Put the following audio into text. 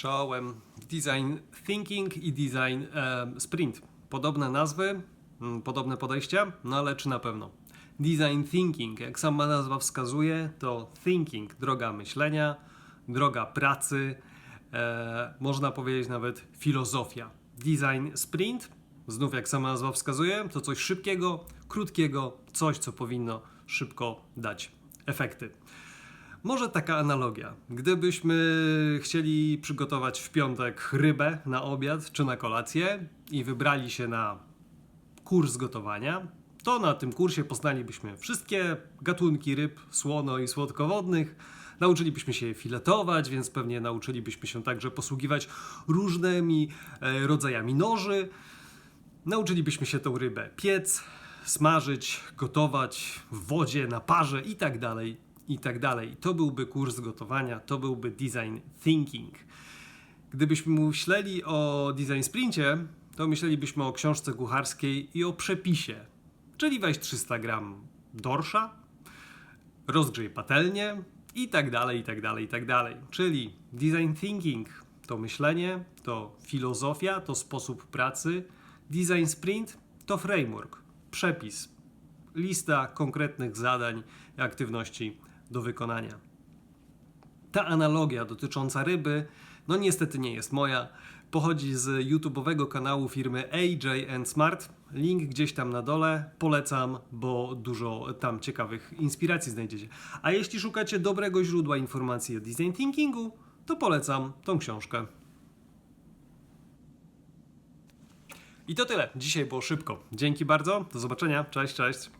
Czołem. Design thinking i design e, sprint. Podobne nazwy, mm, podobne podejścia, no ale czy na pewno? Design thinking, jak sama nazwa wskazuje, to thinking, droga myślenia, droga pracy, e, można powiedzieć nawet filozofia. Design sprint, znów jak sama nazwa wskazuje, to coś szybkiego, krótkiego, coś co powinno szybko dać efekty. Może taka analogia. Gdybyśmy chcieli przygotować w piątek rybę na obiad czy na kolację i wybrali się na kurs gotowania, to na tym kursie poznalibyśmy wszystkie gatunki ryb słono i słodkowodnych. Nauczylibyśmy się je filetować, więc pewnie nauczylibyśmy się także posługiwać różnymi e, rodzajami noży. Nauczylibyśmy się tą rybę piec, smażyć, gotować w wodzie, na parze i tak i tak dalej. To byłby kurs gotowania, to byłby design thinking. Gdybyśmy myśleli o design sprincie, to myślelibyśmy o książce kucharskiej i o przepisie. Czyli weź 300 gram dorsza, rozgrzej patelnię i tak dalej, i tak dalej, i tak dalej. Czyli design thinking to myślenie, to filozofia, to sposób pracy. Design sprint to framework, przepis, lista konkretnych zadań i aktywności do wykonania. Ta analogia dotycząca ryby, no niestety nie jest moja. Pochodzi z YouTube'owego kanału firmy AJ Smart. Link gdzieś tam na dole. Polecam, bo dużo tam ciekawych inspiracji znajdziecie. A jeśli szukacie dobrego źródła informacji o design thinkingu, to polecam tą książkę. I to tyle. Dzisiaj było szybko. Dzięki bardzo. Do zobaczenia. Cześć, cześć.